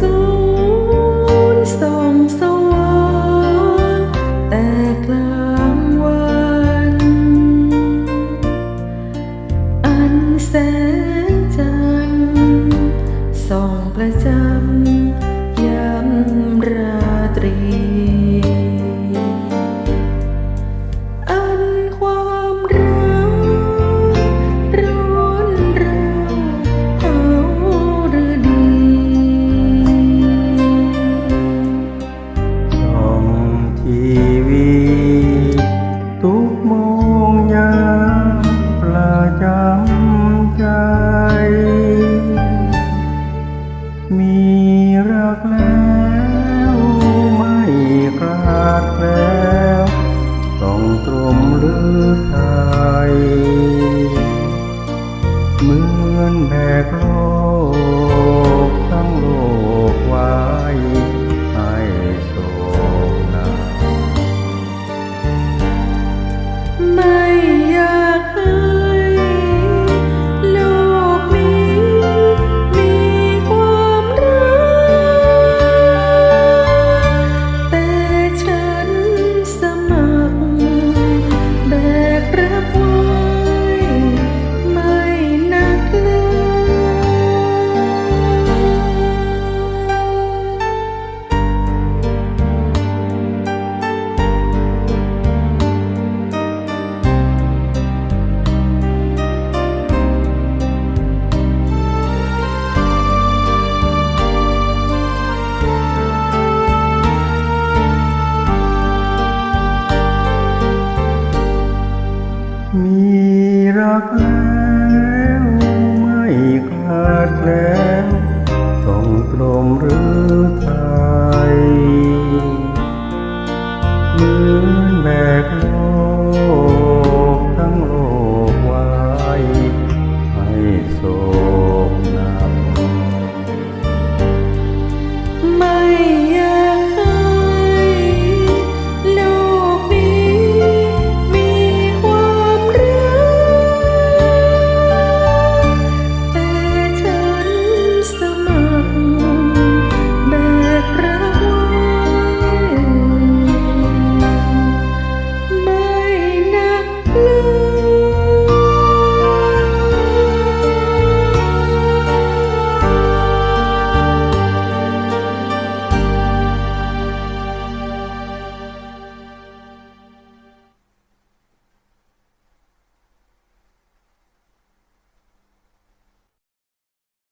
สองสว่างแต่กลางวัน อันแสงจันทร์ส่องประจัน รักแล้วไม่ขาดแล้ว ต้องตรมหรืยเหมือนแบกโลกทั้งโลกว้ heartless.